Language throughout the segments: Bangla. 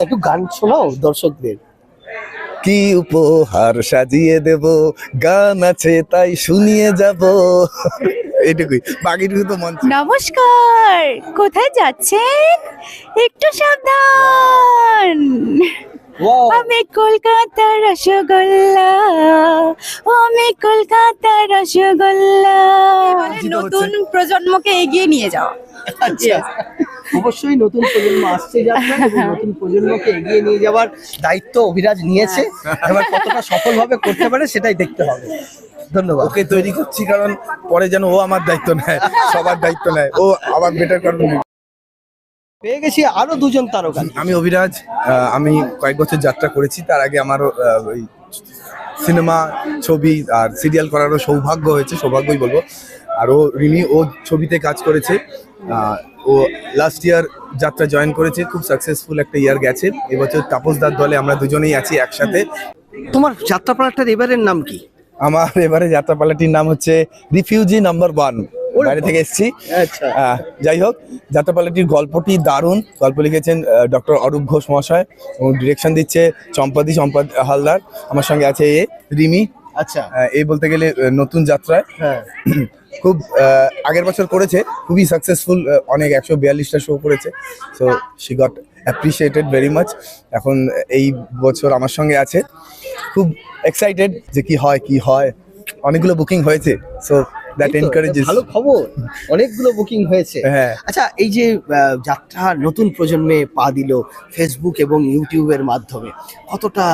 একটু গান শোনাও দর্শকদের। কি উপহার সাজিয়ে দেব? গান আছে তাই শুনিয়ে যাব। এটুকুই বাকিটুকু তো মঞ্চ নমস্কার। কোথায় যাচ্ছেন? একটু সাবধান। আমি কলকাতার রসগোল্লা। আমি কলকাতার রসগোল্লা। নতুন প্রজন্মকে এগিয়ে নিয়ে যাওয়া আচ্ছা। অবশ্যই নতুন প্রজন্ম আসছে যাচ্ছে এবং নতুন প্রজন্মকে এগিয়ে নিয়ে যাওয়ার দায়িত্ব অভিরাজ নিয়েছে। এবার কতটা সফলভাবে করতে পারে সেটাই দেখতে হবে। ধন্যবাদ। ওকে তৈরি করছি কারণ পরে যেন ও আমার দায়িত্ব নেয় সবার দায়িত্ব নেয়। ও আবার বেটার করবে পেয়ে গেছি আরও দুজন তারকা। আমি অভিরাজ আমি কয়েক বছর যাত্রা করেছি তার আগে আমারও ওই সিনেমা ছবি আর সিরিয়াল করারও সৌভাগ্য হয়েছে সৌভাগ্যই বলব। আর ও রিমি ও ছবিতে কাজ করেছে। আহ, ও লাস্ট ইয়ার যাত্রা জয়েন করেছে খুব সাকসেসফুল একটা ইয়ার গেছে। এবছর তাপস তাপসদার দলে আমরা দুজনেই আছি একসাথে। তোমার যাত্রাপালাটার এবারের নাম কি? আমার এবারে যাত্রাপালাটির নাম হচ্ছে রিফিউজি নাম্বার ওয়ান বাইরে থেকে এসেছি। আচ্ছা। যাই হোক যাত্রাপালাটির গল্পটি দারুণ। গল্প লিখেছেন ডক্টর অরূপ ঘোষ মহাশয় এবং ডিরেকশন দিচ্ছে চম্পাদি চম্পা হালদার। আমার সঙ্গে আছে এ রিমি আচ্ছা। এই বলতে গেলে নতুন যাত্রায়। হ্যাঁ। খুব আগের বছর করেছে খুবই সাকসেসফুল অনেক একশো বিয়াল্লিশটা শো করেছে। So she got appreciated very much এখন এই বছর আমার সঙ্গে আছে। খুব এক্সাইটেড যে কি হয় কি হয়। অনেকগুলো বুকিং হয়েছে। সো দ্যাট এনকারেজেস ভালো খবর। অনেকগুলো বুকিং হয়েছে। হ্যাঁ। আচ্ছা এই যে যাত্রা নতুন প্রজন্মে পা দিল ফেসবুক এবং ইউটিউবের মাধ্যমে। কতটা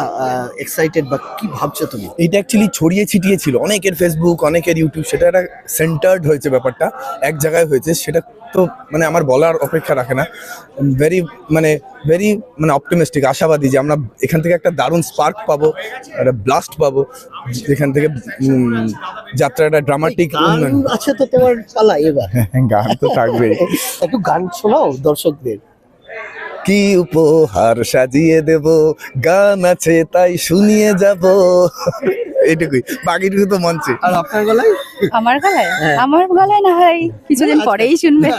এক্সাইটেড বা কি ভাবছ তুমি? এটা অ্যাকচুয়ালি ছড়িয়ে ছিটিয়ে ছিল। অনেকের ফেসবুক অনেকের ইউটিউব সেটা একটা সেন্টার্ড হয়েছে ব্যাপারটা। এক জায়গায় হয়েছে সেটা তো মানে আমার বলার অপেক্ষা রাখে না। ভেরি মানে ভেরি মানে অপটিমিস্টিক আশাবাদী যে আমরা এখান থেকে একটা দারুণ স্পার্ক পাবো একটা ব্লাস্ট পাবো যেখান থেকে যাত্রাটা ড্রামাটিক গান আছে তো তোমার পালা এবার। গান তো থাকবেই। একটু গান শোনাও দর্শকদের। কি উপহার সাজিয়ে দেব? গান আছে তাই শুনিয়ে যাব। এটুকুই বাকিটুকু তো মঞ্চে। আর আপনার গলায়? আমার গলায়? হ্যাঁ। আমার গলায় না হয়। কিছুদিন। পরেই শুনবেন।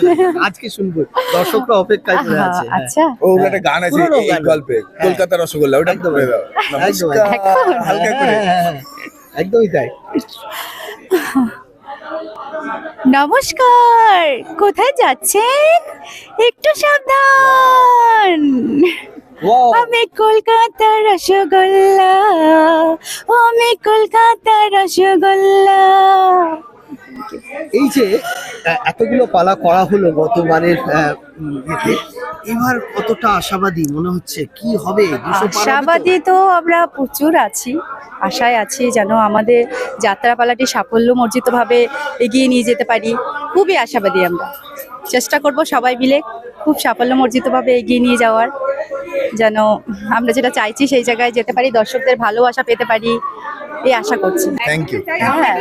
আজকে শুনব। দর্শকরা অপেক্ষায় করে আছে হ্যাঁ। আচ্ছা। ও একটা গান আছে এই গল্পে কলকাতা রসগোল্লা ওটা একদম, দাও একদম, হালকা করে। হ্যাঁ, হ্যাঁ, হ্যাঁ, একদমই তাই। নমস্কার। কোথায় যাচ্ছেন? একটু সাবধান! আমি কলকাতার রসগোল্লা। আমি কলকাতার রসগোল্লা। এই যে এতগুলো পালা করা হলো গতবারের এবার কতটা আশাবাদী মনে হচ্ছে? কি হবে? আশাবাদী তো আমরা প্রচুর আছি আশায় আছি যেন আমাদের যাত্রাপালাটি সাফল্যমর্জিতভাবে এগিয়ে নিয়ে যেতে পারি। খুবই আশাবাদী আমরা। চেষ্টা করব সবাই মিলে খুব সাফল্যমর্জিতভাবে এগিয়ে নিয়ে যাওয়ার। যেন আমরা যেটা চাইছি সেই জায়গায় যেতে পারি দর্শকদের ভালোবাসা পেতে পারি এই আশা করছি। থ্যাংক ইউ হ্যাঁ।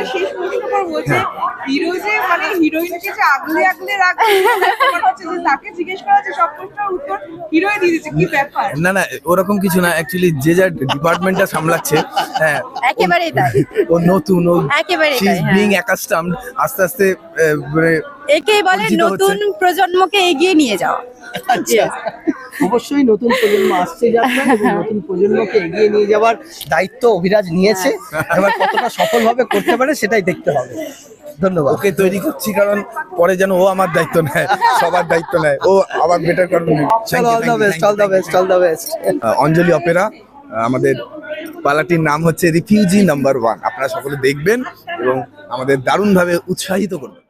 মানে হিরোইনকে যে আগলে আগলে রাখবে হচ্ছে যে তাকে জিজ্ঞেস করা হচ্ছে সব প্রশ্নের উত্তর হিরোই দিয়ে দিচ্ছে কি ব্যাপার? না না ওরকম কিছু না। অ্যাকচুয়ালি যে যা ডিপার্টমেন্টটা সামলাচ্ছে হ্যাঁ একেবারেই তাই। ও নতুন ও একেবারেই তাই হ্যাঁ। বিং অ্যাকাস্টমড আস্তে আস্তে মানে একেই বলে নতুন প্রজন্মকে এগিয়ে নিয়ে যাওয়া। আচ্ছা। অবশ্যই নতুন প্রজন্ম আসছে এবং নতুন প্রজন্মকে এগিয়ে নিয়ে যাওয়ার দায়িত্ব অভিরাজ নিয়েছে। এবার কতটা সফলভাবে করতে পারে সেটাই দেখতে হবে। ধন্যবাদ। ওকে তৈরি করছি কারণ পরে যেন ও আমার দায়িত্ব নেয় সবার দায়িত্ব নেয়। ও আবার বেটার করবে। All the best all the best all the best Anjali opera আমাদের পালাটির নাম হচ্ছে রিফিউজি নাম্বার ওয়ান। আপনারা সকলে দেখবেন এবং আমাদের দারুণভাবে উৎসাহিত করবেন।